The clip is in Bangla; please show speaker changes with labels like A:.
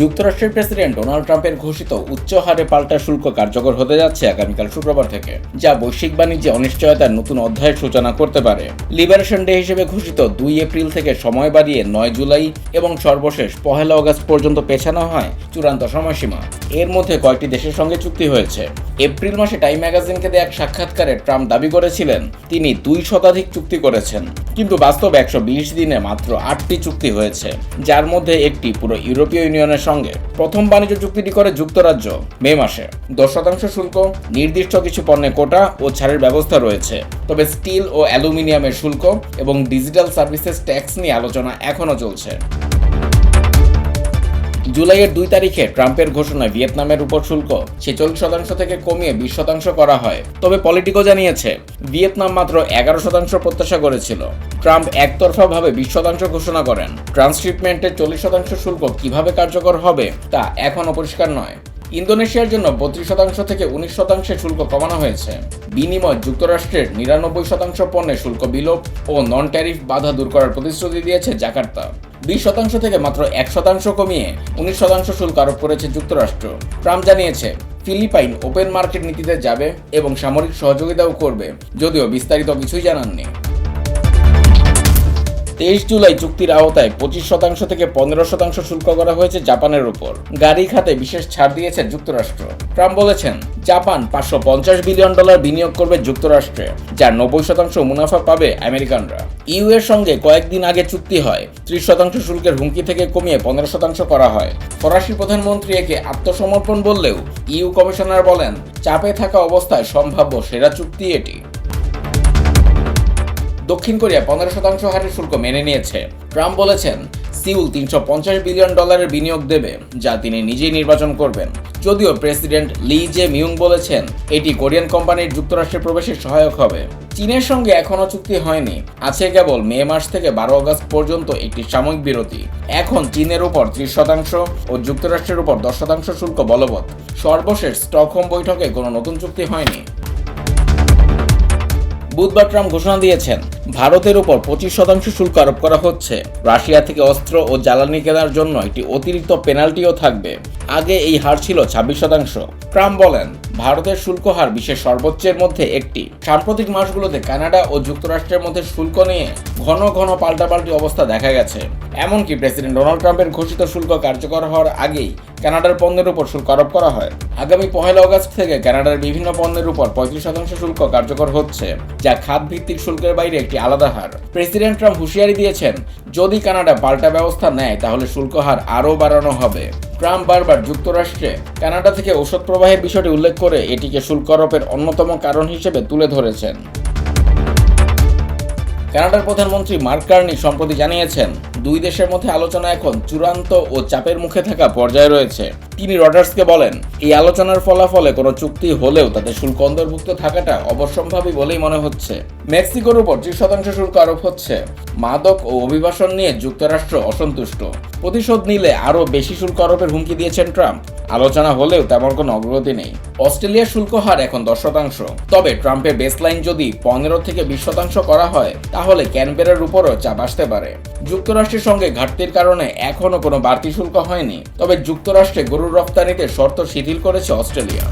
A: যুক্তরাষ্ট্রের প্রেসিডেন্ট ডোনাল্ড ট্রাম্পের ঘোষিত উচ্চ হারে পাল্টা শুল্ক কার্যকর হতে যাচ্ছে আগামীকাল শুক্রবার থেকে, যা বৈশ্বিক বাণিজ্যে অনিশ্চয়তার নতুন অধ্যায়ের সূচনা করতে পারে। লিবারেশন ডে হিসেবে ঘোষিত দুই এপ্রিল থেকে সময় বাড়িয়ে নয় জুলাই এবং সর্বশেষ পহেলা অগস্ট পর্যন্ত পেছানো হয় চূড়ান্ত সময়সীমা। এর মধ্যে কয়েকটি দেশের সঙ্গে চুক্তি হয়েছে। এপ্রিল মাসে টাইম ম্যাগাজিনকে দেয়া এক সাক্ষাৎকারে ট্রাম্প দাবি করেছিলেন, তিনি দুই শতাধিক চুক্তি করেছেন, কিন্তু বাস্তবে একশো বিশ দিনে মাত্র আটটি চুক্তি হয়েছে, যার মধ্যে একটি পুরো ইউরোপীয় ইউনিয়নের সঙ্গে প্রথম বাণিজ্য চুক্তিটি করে যুক্তরাজ্য মে মাসে। দশ শতাংশ শুল্ক, নির্দিষ্ট কিছু পণ্যে কোটা ও ছাড়ের ব্যবস্থা রয়েছে। তবে স্টিল ও অ্যালুমিনিয়ামের শুল্ক এবং ডিজিটাল সার্ভিসেস ট্যাক্স নিয়ে আলোচনা এখনও চলছে। জুলাইয়ের দুই তারিখে ট্রাম্পের ঘোষণায় ভিয়েতনামের উপর শুল্ক। ছেচল্লিশ শতাংশ থেকে কমিয়ে বিশ শতাংশ করা হয়। তবে পলিটিকো জানিয়েছে, ভিয়েতনাম মাত্র এগারো শতাংশ প্রত্যাশা করেছিল। ট্রাম্প একতরফাভাবে বিশ শতাংশ ঘোষণা করেন। ট্রান্সশিপমেন্টের চল্লিশ শতাংশ শুল্ক কীভাবে কার্যকর হবে তা এখনও পরিষ্কার নয়। ইন্দোনেশিয়ার জন্য বত্রিশ শতাংশ থেকে উনিশ শতাংশে শুল্ক কমানো হয়েছে। বিনিময় যুক্তরাষ্ট্রের নিরানব্বই শতাংশ পণ্যে শুল্ক বিলোপ ও নন ট্যারিফ বাধা দূর করার প্রতিশ্রুতি দিয়েছে জাকার্তা। বিশ শতাংশ থেকে মাত্র এক শতাংশ কমিয়ে উনিশ শতাংশ শুল্ক আরোপ করেছে যুক্তরাষ্ট্র। ট্রাম্প জানিয়েছে, ফিলিপাইন ওপেন মার্কেট নীতিতে যাবে এবং সামরিক সহযোগিতাও করবে, যদিও বিস্তারিত কিছুই জানাননি। তেইশ জুলাই চুক্তির আওতায় পঁচিশ শতাংশ থেকে পনেরো শতাংশ শুল্ক করা হয়েছে জাপানের উপর গাড়ি খাতে বিশেষ ছাড় দিয়েছে যুক্তরাষ্ট্র। ট্রাম্প বলেছেন, জাপান পাঁচশো পঞ্চাশ বিলিয়ন ডলার বিনিয়োগ করবে যুক্তরাষ্ট্রে, যার নব্বই শতাংশ মুনাফা পাবে আমেরিকানরা। ইউ এর সঙ্গে কয়েকদিন আগে চুক্তি হয়, ত্রিশ শতাংশ শুল্কের হুমকি থেকে কমিয়ে পনেরো শতাংশ করা হয়। ফরাসি প্রধানমন্ত্রী একে আত্মসমর্পণ বললেও ইউ কমিশনার বলেন, চাপে থাকা অবস্থায় সম্ভাব্য সেরা চুক্তি এটি। দক্ষিণ কোরিয়া পনেরো শতাংশ হারের শুল্ক মেনে নিয়েছে। ট্রাম্প বলেছেন, সিউল তিনশো পঞ্চাশ বিলিয়ন ডলারের বিনিয়োগ দেবে, যা তিনি নিজেই নির্বাচন করবেন। যদিও প্রেসিডেন্ট লি জে মিউং বলেছেন, এটি কোরিয়ান কোম্পানির যুক্তরাষ্ট্রে প্রবেশে সহায়ক হবে। চীনের সঙ্গে এখনও চুক্তি হয়নি। আছে কেবল মে মাস থেকে বারো আগস্ট পর্যন্ত একটি সাময়িক বিরতি। এখন চীনের উপর ত্রিশ শতাংশ ও যুক্তরাষ্ট্রের উপর দশ শতাংশ শুল্ক বলবৎ। সর্বশেষ স্টকহোম বৈঠকে কোনো নতুন চুক্তি হয়নি। বুধবার ট্রাম্প ঘোষণা দিয়েছেন ভারতের উপর পঁচিশ শতাংশ শুল্ক আরোপ করা হচ্ছে। রাশিয়া থেকে অস্ত্র ও জ্বালানি কেনার জন্য একটি অতিরিক্ত পেনাল্টিও থাকবে। আগে এই হার ছিল ছাব্বিশ শতাংশ। ট্রাম্প বলেন ভারতের শুল্ক হার বিশ্বের সর্বোচ্চের মধ্যে একটি। সাম্প্রতিক মাসগুলোতে কানাডা ও যুক্তরাষ্ট্রের মধ্যে শুল্ক নিয়ে ঘন ঘন পাল্টাপাল্টি অবস্থা দেখা গেছে। এমনকি প্রেসিডেন্ট ডোনাল্ড ট্রাম্পের ঘোষিত শুল্ক কার্যকর হওয়ার আগেই কানাডার পণ্যের উপর শুল্ক আরোপ করা হয়। আগামী পহেলা অগস্ট থেকে কানাডার বিভিন্ন পণ্যের উপর পঁয়ত্রিশ শতাংশ শুল্ক কার্যকর হচ্ছে, যা খাত ভিত্তিক শুল্কের বাইরে একটি আলাদা হার। প্রেসিডেন্ট ট্রাম্প হুঁশিয়ারি দিয়েছেন, যদি কানাডা পাল্টা ব্যবস্থা নেয়, তাহলে শুল্ক হার আরও বাড়ানো হবে। ট্রাম্প বারবার যুক্তরাষ্ট্রে, কানাডা থেকে ঔষধ প্রবাহের বিষয়টি উল্লেখ করে এটিকে শুল্ক আরোপের অন্যতম কারণ হিসেবে তুলে ধরেছেন। কানাডার প্রধানমন্ত্রী মার্ক কার্নি সম্প্রতি জানিয়েছেন, দুই দেশের মধ্যে আলোচনা এখন চূড়ান্ত ও চাপের মুখে থাকা পর্যায়ে রয়েছে। তিনি রডার্সকে বলেন, এই আলোচনার ফলাফলে কোনো চুক্তি হলেও তাতে শুল্ক অন্তর্ভুক্ত থাকাটা অবশ্যম্ভাবী বলেই মনে হচ্ছে। মেক্সিকোর উপর ত্রিশ শতাংশ শুল্ক আরোপ হচ্ছে। মাদক ও অভিবাসন নিয়ে যুক্তরাষ্ট্র অসন্তুষ্ট। প্রতিশোধ নিলে আরও বেশি শুল্ক আরোপের হুমকি দিয়েছেন ট্রাম্প। আলোচনা হলেও তেমন কোনো অগ্রগতি নেই। অস্ট্রেলিয়ার শুল্ক হার এখন দশ শতাংশ। তবে ট্রাম্পের বেসলাইন যদি পনেরো থেকে বিশ শতাংশ করা হয়, তাহলে ক্যানবেরার উপরও চাপ আসতে পারে। যুক্তরাষ্ট্রের সঙ্গে ঘাটতির কারণে এখনও কোনো বাড়তি শুল্ক হয়নি। তবে যুক্তরাষ্ট্রে গরুর রপ্তানিতে শর্ত শিথিল করেছে অস্ট্রেলিয়া।